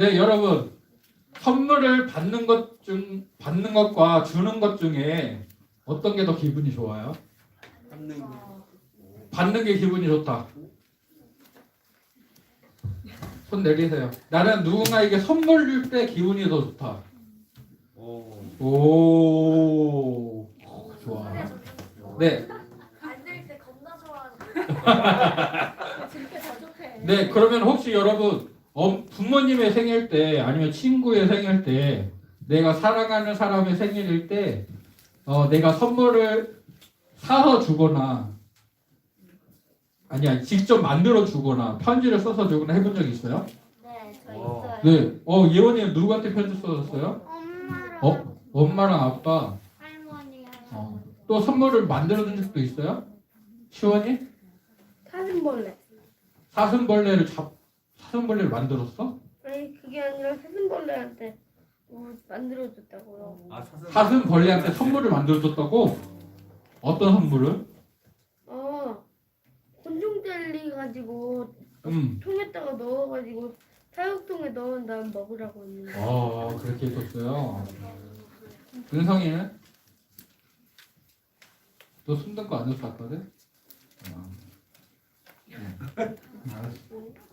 네, 여러분. 선물을 받는 것 중, 받는 것과 주는 것 중에 어떤 게 더 기분이 좋아요? 받는 거. 받는 게 기분이 좋다. 손 내리세요. 나는 누군가에게 선물 줄 때 기분이 더 좋다. 오. 오, 좋아. 네, 안될 때 겁나 좋아하는 진짜 자족해. 네. 그러면 혹시 여러분 어, 부모님의 생일 때 아니면 친구의 생일 때 내가 사랑하는 사람의 생일일 때 어, 내가 선물을 사서 주거나 아니야 직접 만들어 주거나 편지를 써서 주거나 해본 적 있어요? 네, 저 와. 있어요. 네. 어 예원이 누구한테 편지 써줬어요? 엄마랑 어? 엄마랑 아빠. 할머니랑 어. 또 선물을 만들어 준 적도 있어요? 시원이? 사슴벌레. 사슴벌레를 잡 사슴벌레를 만들었어? 아니 그게 아니라 사슴벌레한테 뭐 만들어줬다고요. 아 사슴. 사슴벌레한테 선물을 만들어 줬다고? 어떤 선물을? 어 곤충 젤리 가지고 음. 통에다가 넣어가지고 사육통에 넣은 다음 먹으라고 했는데. 아 그렇게 했었어요. 은성이는? 너 숨든 거안 줬었거든? 어. 응. 알았어.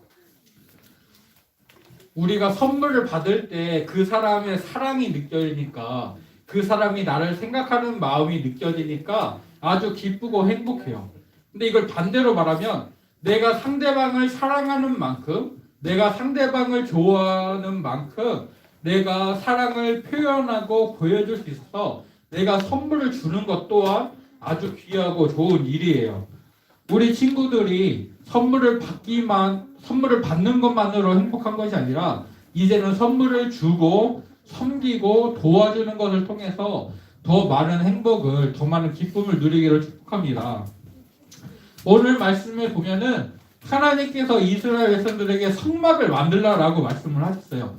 우리가 선물을 받을 때 그 사람의 사랑이 느껴지니까 그 사람이 나를 생각하는 마음이 느껴지니까 아주 기쁘고 행복해요. 근데 이걸 반대로 말하면 내가 상대방을 사랑하는 만큼 내가 상대방을 좋아하는 만큼 내가 사랑을 표현하고 보여줄 수 있어서 내가 선물을 주는 것 또한 아주 귀하고 좋은 일이에요. 우리 친구들이 선물을 받기만 선물을 받는 것만으로 행복한 것이 아니라 이제는 선물을 주고 섬기고 도와주는 것을 통해서 더 많은 행복을 더 많은 기쁨을 누리기를 축복합니다. 오늘 말씀에 보면은 하나님께서 이스라엘 백성들에게 성막을 만들라라고 말씀을 하셨어요.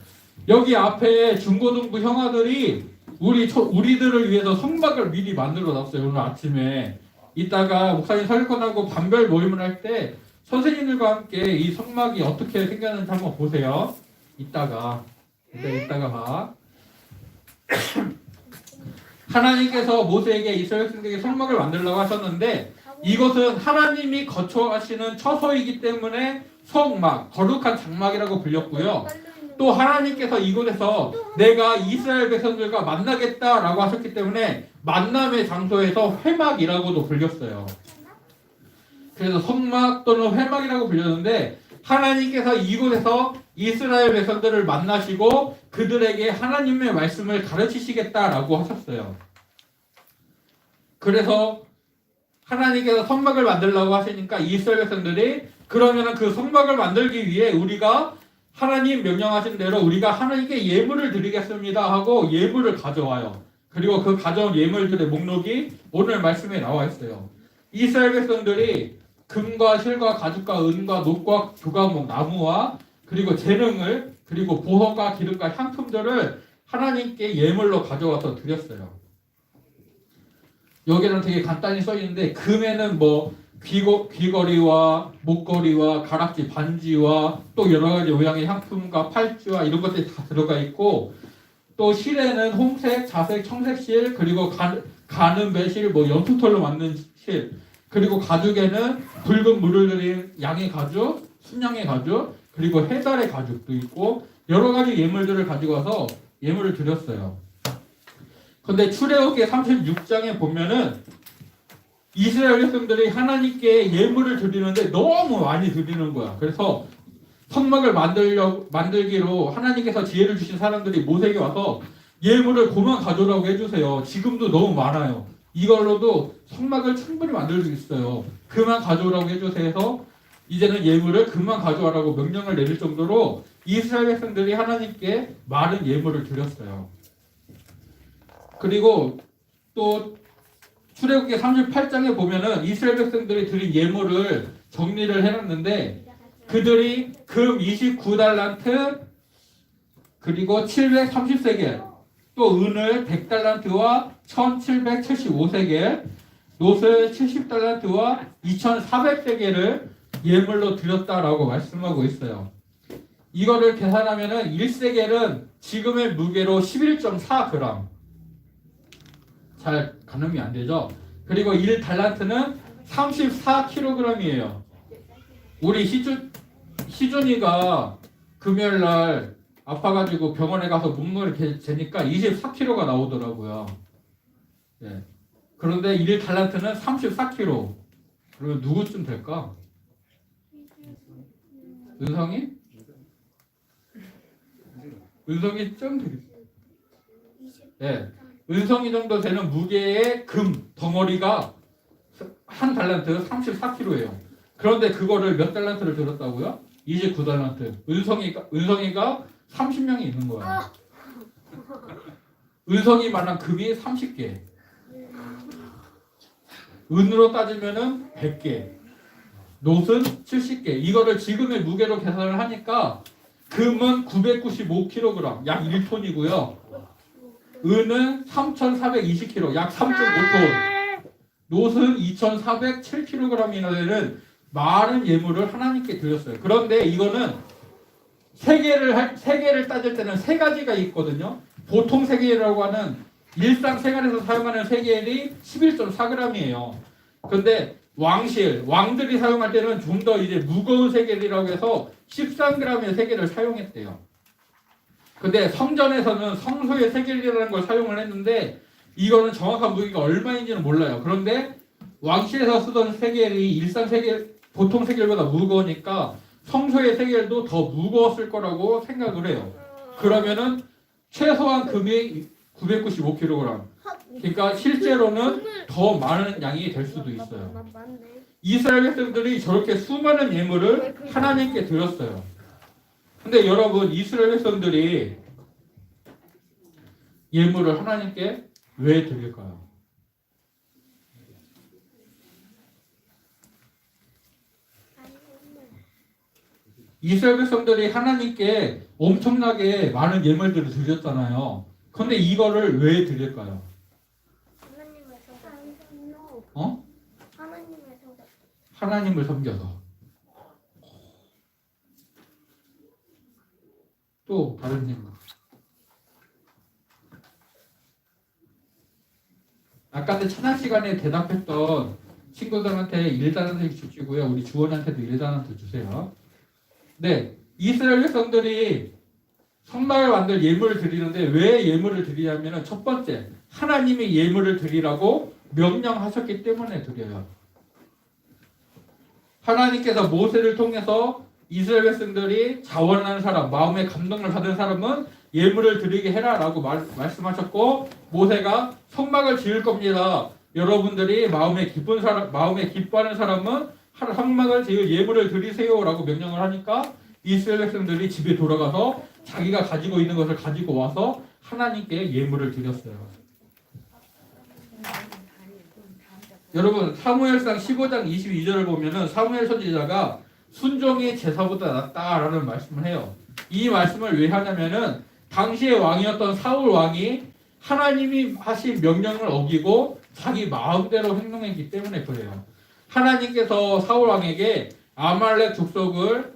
여기 앞에 중고등부 형아들이 우리 초- 우리들을 위해서 성막을 미리 만들어 놨어요. 오늘 아침에 이따가 목사님 설거하고 반별 모임을 할 때 선생님들과 함께 이 성막이 어떻게 생겼는지 한번 보세요. 이따가 이따 이따가 봐. 하나님께서 모세에게 이스라엘 백성들에게 성막을 만들라고 하셨는데 이것은 하나님이 거처하시는 처소이기 때문에 성막, 거룩한 장막이라고 불렸고요. 또 하나님께서 이곳에서 내가 이스라엘 백성들과 만나겠다라고 하셨기 때문에 만남의 장소에서 회막이라고도 불렸어요. 그래서 성막 또는 회막이라고 불렸는데 하나님께서 이곳에서 이스라엘 백성들을 만나시고 그들에게 하나님의 말씀을 가르치시겠다라고 하셨어요. 그래서 하나님께서 성막을 만들라고 하시니까 이스라엘 백성들이 그러면은 그 성막을 만들기 위해 우리가 하나님 명령하신 대로 우리가 하나님께 예물을 드리겠습니다 하고 예물을 가져와요. 그리고 그 가져온 예물들의 목록이 오늘 말씀에 나와 있어요. 이스라엘 백성들이 금과 실과 가죽과 은과 녹과 조각목 나무와 그리고 재능을 그리고 보석과 기름과 향품들을 하나님께 예물로 가져와서 드렸어요. 여기는 되게 간단히 써 있는데 금에는 뭐 귀고, 귀걸이와 목걸이와 가락지 반지와 또 여러 가지 모양의 향품과 팔찌와 이런 것들이 다 들어가 있고 또 실에는 홍색, 자색, 청색 실 그리고 가, 가는 배실, 뭐 연투털로 만든 실 그리고 가죽에는 붉은 물을 들인 양의 가죽, 순양의 가죽 그리고 해달의 가죽도 있고 여러 가지 예물들을 가지고 와서 예물을 드렸어요. 근데 출애굽기 36장에 보면은 이스라엘 백성들이 하나님께 예물을 드리는데 너무 많이 드리는 거야. 그래서 성막을 만들려 만들기로 하나님께서 지혜를 주신 사람들이 모세에게 와서 예물을 그만 가져오라고 해주세요. 지금도 너무 많아요. 이걸로도 성막을 충분히 만들 수 있어요. 그만 가져오라고 해주세요. 해서 이제는 예물을 그만 가져와라고 명령을 내릴 정도로 이스라엘 백성들이 하나님께 많은 예물을 드렸어요. 그리고 또 출애굽기 38장에 보면은 이스라엘 백성들이 드린 예물을 정리를 해놨는데 그들이 금 29달란트 그리고 730세겔 또 은을 100달란트와 1775세겔 노을 70달란트와 2400세겔을 예물로 드렸다라고 말씀하고 있어요. 이거를 계산하면은 1세겔은 지금의 무게로 11.4g. 잘 가늠이 안 되죠? 그리고 1달란트는 34kg이에요. 우리 희준, 희준이가 금요일 날 아파가지고 병원에 가서 개- 재니까 24kg가 나오더라고요. 예. 그런데 1달란트는 34kg. 그러면 누구쯤 될까? 은성이? 은성이 좀 되겠지. 예. 은성이 정도 되는 무게의 금 덩어리가 한 달란트 34kg예요. 그런데 그거를 몇 달란트를 들었다고요? 29달란트. 은성이가 은성이가 30명이 있는 거야. 은성이만한 금이 30개. 은으로 따지면은 100개. 노은 70개. 이거를 지금의 무게로 계산을 하니까 금은 995kg, 약 1톤이고요. 은은 3,420kg, 약 3.5톤. 노은 2,407kg이나 되는 많은 예물을 하나님께 드렸어요. 그런데 이거는 세 개를 할- 세 개를 따질 때는 세 가지가 있거든요. 보통 세계라고 하는 일상 생활에서 사용하는 세겔이 11.4g이에요. 근데 왕실, 왕들이 사용할 때는 좀 더 이제 무거운 세겔이라고 해서 13g의 세겔을 사용했대요. 근데 성전에서는 성소의 세겔이라는 걸 사용을 했는데 이거는 정확한 무게가 얼마인지는 몰라요. 그런데 왕실에서 쓰던 세겔이 일상 세겔, 보통 세겔보다 무거우니까 성소의 세겔도 더 무거웠을 거라고 생각을 해요. 그러면은 최소한 금이 995kg. 그러니까 실제로는 더 많은 양이 될 수도 있어요. 이스라엘 백성들이 저렇게 수많은 예물을 하나님께 드렸어요. 근데 여러분 이스라엘 백성들이 예물을 하나님께 왜 드릴까요? 이스라엘 백성들이 하나님께 엄청나게 많은 예물들을 드렸잖아요. 근데 이거를 왜 드릴까요? 하나님의 소가 어? 하나님의 소가 하나님을 섬겨서. 또 다른 생각. 아까 그 찬양 시간에 대답했던 친구들한테 1단원씩 주시고요. 우리 주원한테도 1단원트 주세요. 네. 이스라엘 백성들이 성막을 만들 예물을 드리는데 왜 예물을 드리냐면은 첫 번째 하나님이 예물을 드리라고 명령하셨기 때문에 드려요. 하나님께서 모세를 통해서 이스라엘 백성들이 자원하는 사람, 마음의 감동을 받은 사람은 예물을 드리게 해라라고 말, 말씀하셨고 모세가 성막을 지을 겁니다. 여러분들이 마음에 기쁜 사람, 마음에 기뻐하는 사람은 한 성막을 지을 예물을 드리세요라고 명령을 하니까 이스라엘 백성들이 집에 돌아가서 자기가 가지고 있는 것을 가지고 와서 하나님께 예물을 드렸어요. 여러분 사무엘상 15장 22절을 보면은 사무엘 선지자가 순종이 제사보다 낫다라는 말씀을 해요. 이 말씀을 왜 하냐면은 당시의 왕이었던 사울 왕이 하나님이 하신 명령을 어기고 자기 마음대로 행동했기 때문에 그래요. 하나님께서 사울 왕에게 아말렉 족속을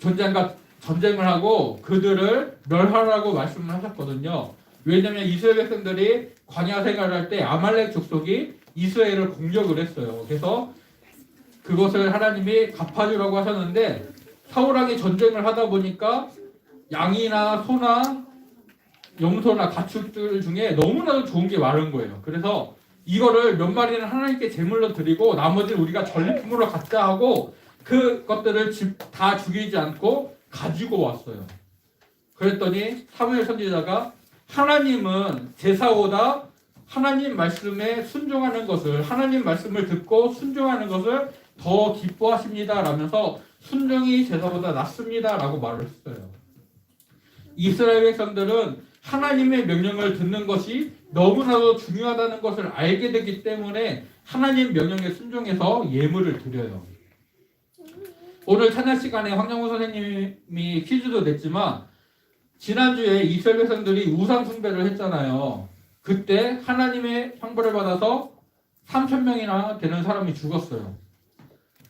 전쟁과 전쟁을 하고 그들을 멸하라고 말씀을 하셨거든요. 왜냐하면 이스라엘 백성들이 광야 생활할 때 아말렉 족속이 이스라엘을 공격을 했어요. 그래서 그것을 하나님이 갚아주라고 하셨는데 사울 왕이 전쟁을 하다 보니까 양이나 소나 염소나 가축들 중에 너무나도 좋은 게 많은 거예요. 그래서 이거를 몇 마리는 하나님께 제물로 드리고 나머지는 우리가 전리품으로 갖자 하고 그것들을 집- 다 죽이지 않고 가지고 왔어요. 그랬더니 사무엘 선지자가 하나님은 제사보다 하나님 말씀에 순종하는 것을 하나님 말씀을 듣고 순종하는 것을 더 기뻐하십니다. 라면서 순종이 제사보다 낫습니다. 라고 말을 했어요. 이스라엘 백성들은 하나님의 명령을 듣는 것이 너무나도 중요하다는 것을 알게 되기 때문에 하나님 명령에 순종해서 예물을 드려요. 오늘 찬양 시간에 황정호 선생님이 퀴즈도 냈지만 지난주에 이스라엘 백성들이 우상 숭배를 했잖아요. 그때 하나님의 형벌을 받아서 3천 명이나 되는 사람이 죽었어요.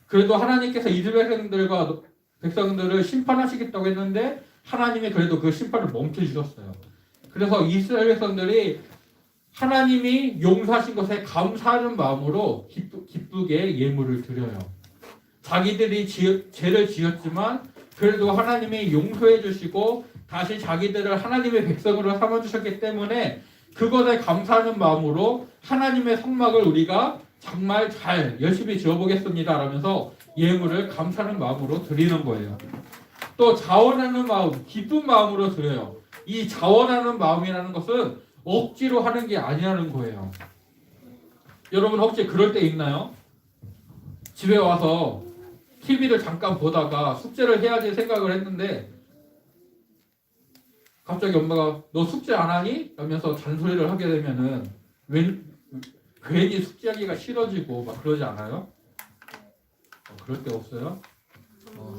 그래도 하나님께서 이스라엘 백성들과 백성들을 심판하시겠다고 했는데 하나님이 그래도 그 심판을 멈춰 주셨어요. 그래서 이스라엘 백성들이 하나님이 용서하신 것에 감사하는 마음으로 기쁘, 기쁘게 예물을 드려요. 자기들이 지, 죄를 지었지만 그래도 하나님이 용서해 주시고 다시 자기들을 하나님의 백성으로 삼아 주셨기 때문에 그것에 감사하는 마음으로 하나님의 성막을 우리가 정말 잘 열심히 지어보겠습니다. 라면서 예물을 감사하는 마음으로 드리는 거예요. 또 자원하는 마음, 기쁜 마음으로 드려요. 이 자원하는 마음이라는 것은 억지로 하는 게 아니라는 거예요. 여러분 혹시 그럴 때 있나요? 집에 와서 TV를 잠깐 보다가 숙제를 해야지 생각을 했는데 갑자기 엄마가 너 숙제 안 하니? 라면서 잔소리를 하게 되면은 웬 괜히 숙제하기가 싫어지고 막 그러지 않아요? 어, 그럴 때 없어요? 어,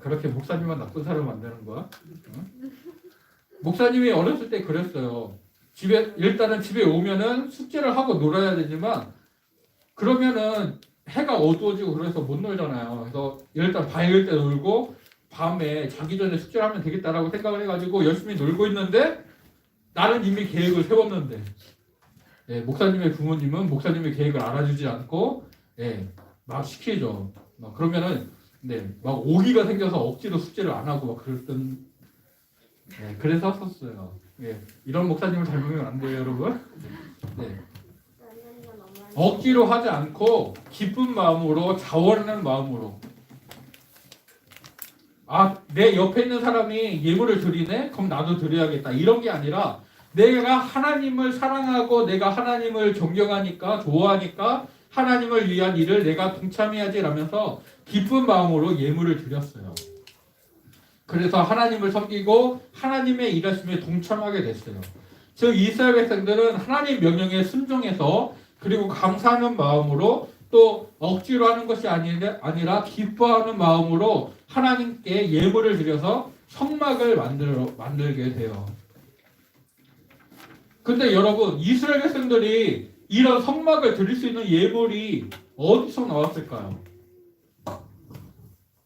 그렇게 목사님만 나쁜 사람 만드는 거야? 응? 목사님이 어렸을 때 그랬어요. 집에 일단은 집에 오면은 숙제를 하고 놀아야 되지만 그러면은 해가 어두워지고 그래서 못 놀잖아요. 그래서 일단 밝을 때 놀고 밤에 자기 전에 숙제를 하면 되겠다라고 생각을 해가지고 열심히 놀고 있는데 나는 이미 계획을 세웠는데 예, 목사님의 부모님은 목사님의 계획을 알아주지 않고 예, 막 시키죠. 막 그러면은 네, 막 오기가 생겨서 억지로 숙제를 안 하고 막 그랬던 네, 그래서 썼어요. 예, 이런 목사님을 닮으면 안 돼요, 여러분. 네. 억지로 하지 않고 기쁜 마음으로 자원하는 마음으로 아 내 옆에 있는 사람이 예물을 드리네 그럼 나도 드려야겠다 이런 게 아니라 내가 하나님을 사랑하고 내가 하나님을 존경하니까 좋아하니까 하나님을 위한 일을 내가 동참해야지라면서 기쁜 마음으로 예물을 드렸어요. 그래서 하나님을 섬기고 하나님의 일하심에 동참하게 됐어요. 즉 이스라엘 백성들은 하나님 명령에 순종해서 그리고 감사하는 마음으로 또 억지로 하는 것이 아니라, 기뻐하는 마음으로 하나님께 예물을 드려서 성막을 만들어, 만들게 돼요. 근데 여러분, 이스라엘 백성들이 이런 성막을 드릴 수 있는 예물이 어디서 나왔을까요?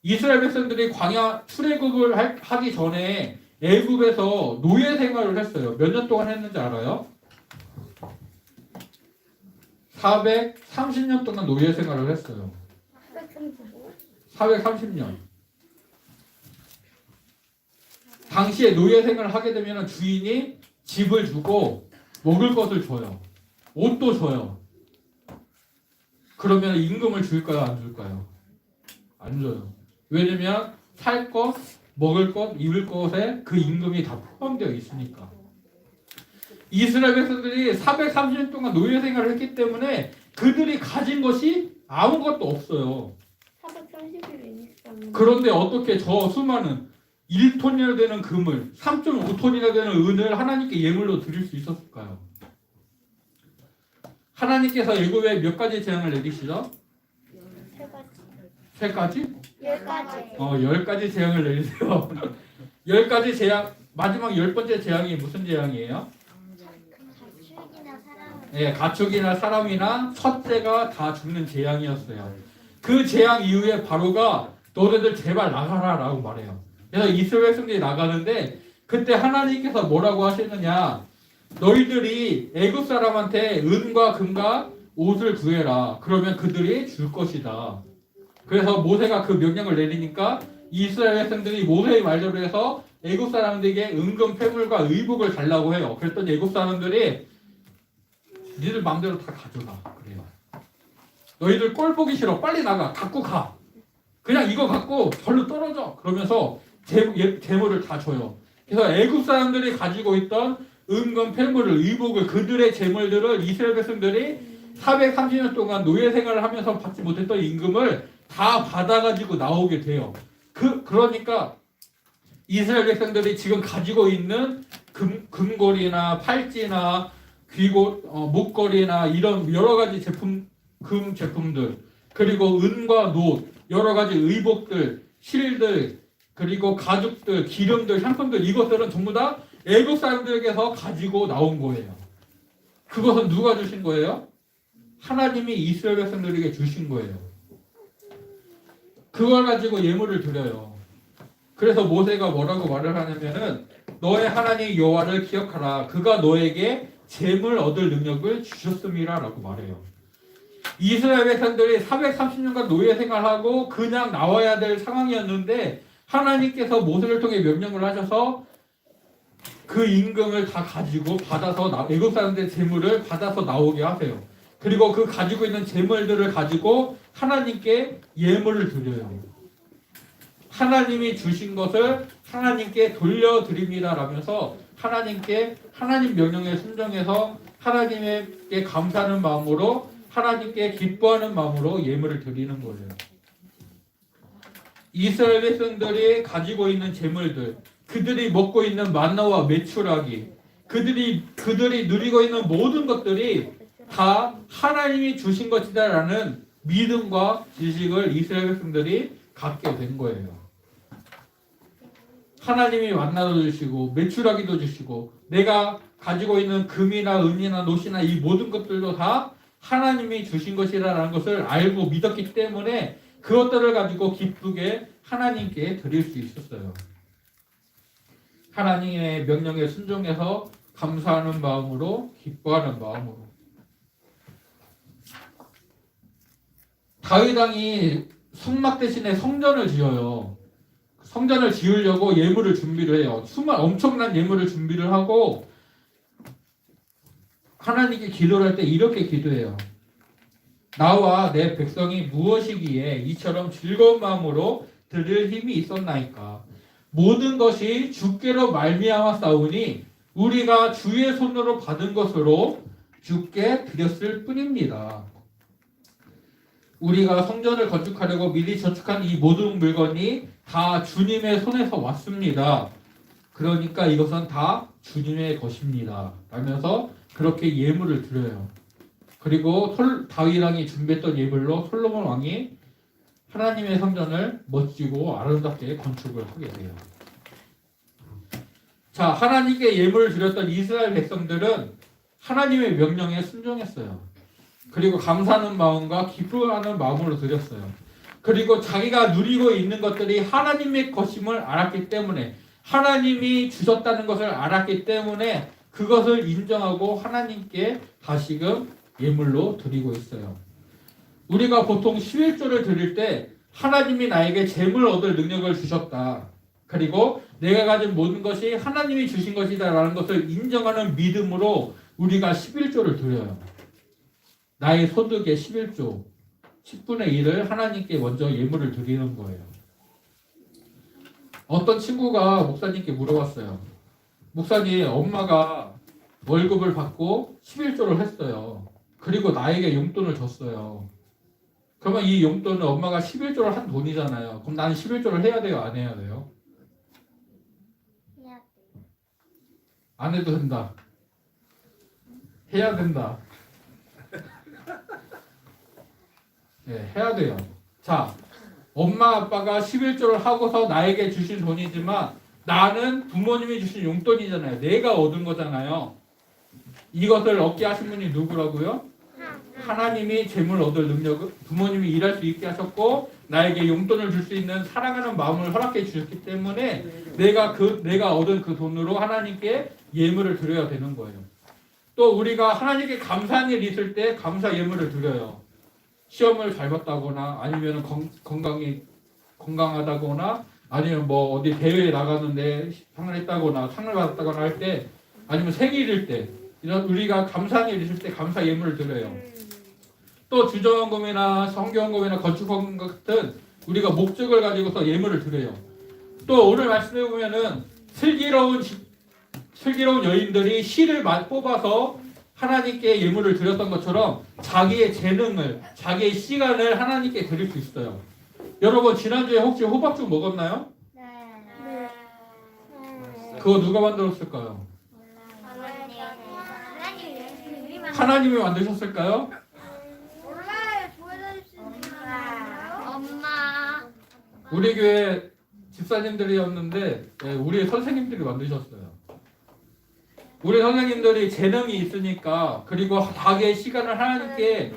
이스라엘 백성들이 광야 출애굽을 할- 하기 전에 애굽에서 노예 생활을 했어요. 몇 년 동안 했는지 알아요? 430년 동안 노예 생활을 했어요. 430년. 당시에 노예 생활을 하게 되면 주인이 집을 주고 먹을 것을 줘요. 옷도 줘요. 그러면 임금을 줄까요? 안 줄까요? 안 줘요. 왜냐면 살 것, 먹을 것, 입을 것에 그 임금이 다 포함되어 있으니까. 이스라엘 백성들이 430년 동안 노예 생활을 했기 때문에 그들이 가진 것이 아무것도 없어요. 430일이니까. 그런데 어떻게 저 수많은 1톤이나 되는 금을 3.5톤이나 되는 은을 하나님께 예물로 드릴 수 있었을까요? 하나님께서 애굽에 몇 가지 재앙을 내리시죠? 세 가지. 세 가지? 열 가지. 어, 열 가지 재앙을 내리세요. 열 가지 재앙, 마지막 열 번째 재앙이 무슨 재앙이에요? 가축이나 사람. 예, 가축이나 사람이나 첫째가 다 죽는 재앙이었어요. 그 재앙 이후에 바로가 너네들 제발 나가라 라고 말해요. 그래서 이스라엘 백성들이 나가는데 그때 하나님께서 뭐라고 하시느냐? 너희들이 애굽 사람한테 은과 금과 옷을 구해라. 그러면 그들이 줄 것이다. 그래서 모세가 그 명령을 내리니까 이스라엘 백성들이 모세의 말대로 해서 애굽 사람들에게 은금 패물과 의복을 달라고 해요. 그랬더니 애굽 사람들이 니들 마음대로 다 가져가 그래요. 너희들 꼴 보기 싫어 빨리 나가 갖고 가. 그냥 이거 갖고 절로 떨어져. 그러면서 재, 예- 재물을 다 줘요. 그래서 애굽 사람들이 가지고 있던 은금 패물을 의복을 그들의 재물들을 이스라엘 백성들이 430년 동안 노예 생활을 하면서 받지 못했던 임금을 다 받아가지고 나오게 돼요. 그 그러니까 이스라엘 백성들이 지금 가지고 있는 금, 금고리나 팔찌나 귀고 어, 목걸이나 이런 여러 가지 제품 금 제품들 그리고 은과 노 여러 가지 의복들 실들 그리고 가죽들 기름들 향품들 이것들은 전부 다 애국 사람들에게서 가지고 나온 거예요. 그것은 누가 주신 거예요? 하나님이 이스라엘 백성들에게 주신 거예요. 그걸 가지고 예물을 드려요. 그래서 모세가 뭐라고 말을 하냐면은 너의 하나님 여호와를 기억하라. 그가 너에게 재물 얻을 능력을 주셨음이라라고 말해요. 이스라엘 백성들이 430년간 노예 생활하고 그냥 나와야 될 상황이었는데 하나님께서 모세를 통해 명령을 하셔서 그 임금을 다 가지고 받아서 나, 애굽 사람들의 재물을 받아서 나오게 하세요. 그리고 그 가지고 있는 재물들을 가지고 하나님께 예물을 드려요. 하나님이 주신 것을 하나님께 돌려드립니다. 라면서 하나님께 하나님 명령에 순종해서 하나님께 감사하는 마음으로 하나님께 기뻐하는 마음으로 예물을 드리는 거예요. 이스라엘 백성들이 가지고 있는 재물들, 그들이 먹고 있는 만나와 메추라기, 그들이 그들이 누리고 있는 모든 것들이 다 하나님이 주신 것이다라는 믿음과 지식을 이스라엘 백성들이 갖게 된 거예요. 하나님이 만나도 주시고 메추라기도 주시고 내가 가지고 있는 금이나 은이나 노시나 이 모든 것들도 다 하나님이 주신 것이라는 것을 알고 믿었기 때문에 그것들을 가지고 기쁘게 하나님께 드릴 수 있었어요. 하나님의 명령에 순종해서 감사하는 마음으로 기뻐하는 마음으로 다윗 왕이 성막 대신에 성전을 지어요. 성전을 지으려고 예물을 준비를 해요. 수만 엄청난 예물을 준비를 하고 하나님께 기도를 할 때 이렇게 기도해요. 나와 내 백성이 무엇이기에 이처럼 즐거운 마음으로 드릴 힘이 있었나이까. 모든 것이 주께로 말미암아 싸우니 우리가 주의 손으로 받은 것으로 주께 드렸을 뿐입니다. 우리가 성전을 건축하려고 미리 저축한 이 모든 물건이 다 주님의 손에서 왔습니다. 그러니까 이것은 다 주님의 것입니다. 라면서 그렇게 예물을 드려요. 그리고 솔, 다윗 왕이 준비했던 예물로 솔로몬 왕이 하나님의 성전을 멋지고 아름답게 건축을 하게 돼요. 자, 하나님께 예물을 드렸던 이스라엘 백성들은 하나님의 명령에 순종했어요. 그리고 감사하는 마음과 기뻐하는 마음으로 드렸어요. 그리고 자기가 누리고 있는 것들이 하나님의 것임을 알았기 때문에 하나님이 주셨다는 것을 알았기 때문에 그것을 인정하고 하나님께 다시금 예물로 드리고 있어요. 우리가 보통 11조를 드릴 때 하나님이 나에게 재물 얻을 능력을 주셨다. 그리고 내가 가진 모든 것이 하나님이 주신 것이다라는 것을 인정하는 믿음으로 우리가 11조를 드려요. 나의 소득의 11조, 10분의 1을 하나님께 먼저 예물을 드리는 거예요. 어떤 친구가 목사님께 물어봤어요. 목사님, 엄마가 월급을 받고 11조를 했어요. 그리고 나에게 용돈을 줬어요. 그러면 이 용돈은 엄마가 11조를 한 돈이잖아요. 그럼 나는 11조를 해야 돼요? 안 해야 돼요? 해야 돼. 안 해도 된다. 해야 된다. 네, 해야 돼요. 자, 엄마 아빠가 11조를 하고서 나에게 주신 돈이지만 나는 부모님이 주신 용돈이잖아요. 내가 얻은 거잖아요. 이것을 얻게 하신 분이 누구라고요? 하나님이 재물 얻을 능력을 부모님이 일할 수 있게 하셨고 나에게 용돈을 줄 수 있는 사랑하는 마음을 허락해 주셨기 때문에 내가 그 내가 얻은 그 돈으로 하나님께 예물을 드려야 되는 거예요. 또 우리가 하나님께 감사한 일 있을 때 감사 예물을 드려요. 시험을 잘 봤다거나 아니면 건, 건강이 건강하다거나 아니면 뭐 어디 대회에 나가는데 상을 했다거나 상을 받았다거나 할 때 아니면 생일일 때 이런 우리가 감사한 일 있을 때 감사 예물을 드려요. 또 주정원금이나 성경금이나 건축원금 같은 우리가 목적을 가지고서 예물을 드려요. 또 오늘 말씀해 보면은 슬기로운 지- 슬기로운 여인들이 마- 뽑아서 하나님께 예물을 드렸던 것처럼 자기의 재능을 자기의 시간을 하나님께 드릴 수 있어요. 여러분 지난주에 혹시 호박죽 먹었나요? 네. 네. 그거 누가 만들었을까요? 하나님. 하나님이 만드셨을까요? 엄마. 우리 교회 집사님들이었는데 예, 우리 선생님들이 만드셨어요. 우리 선생님들이 재능이 있으니까 그리고 자기의 시간을 하나님께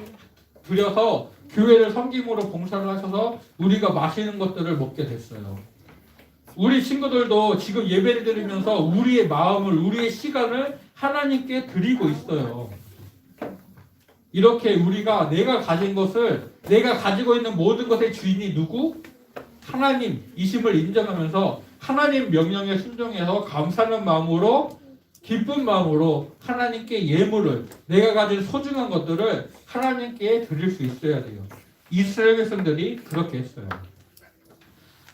드려서 교회를 섬김으로 봉사를 하셔서 우리가 마시는 것들을 먹게 됐어요. 우리 친구들도 지금 예배를 드리면서 우리의 마음을, 우리의 시간을 하나님께 드리고 있어요. 이렇게 우리가 내가 가진 것을, 내가 가지고 있는 모든 것의 주인이 누구? 하나님이심을 인정하면서 하나님 명령에 순종해서 감사하는 마음으로 기쁜 마음으로 하나님께 예물을 내가 가진 소중한 것들을 하나님께 드릴 수 있어야 돼요. 이스라엘 백성들이 그렇게 했어요.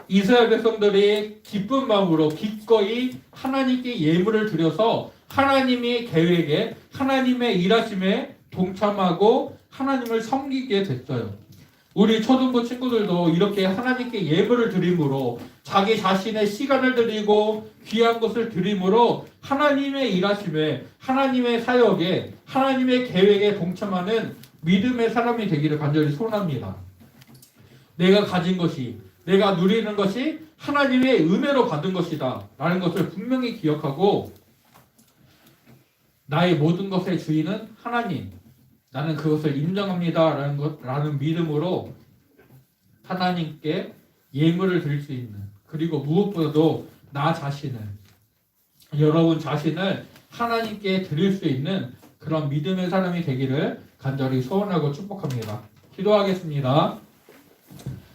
이스라엘 백성들이 기쁜 마음으로 기꺼이 하나님께 예물을 드려서 하나님의 계획에 하나님의 일하심에 동참하고 하나님을 섬기게 됐어요. 우리 초등부 친구들도 이렇게 하나님께 예물을 드림으로 자기 자신의 시간을 드리고 귀한 것을 드림으로 하나님의 일하심에 하나님의 사역에 하나님의 계획에 동참하는 믿음의 사람이 되기를 간절히 소원합니다. 내가 가진 것이 내가 누리는 것이 하나님의 은혜로 받은 것이다. 라는 것을 분명히 기억하고 나의 모든 것의 주인은 하나님. 나는 그것을 인정합니다. 라는 것 라는 믿음으로 하나님께 예물을 드릴 수 있는 그리고 무엇보다도 나 자신을 여러분 자신을 하나님께 드릴 수 있는 그런 믿음의 사람이 되기를 간절히 소원하고 축복합니다. 기도하겠습니다.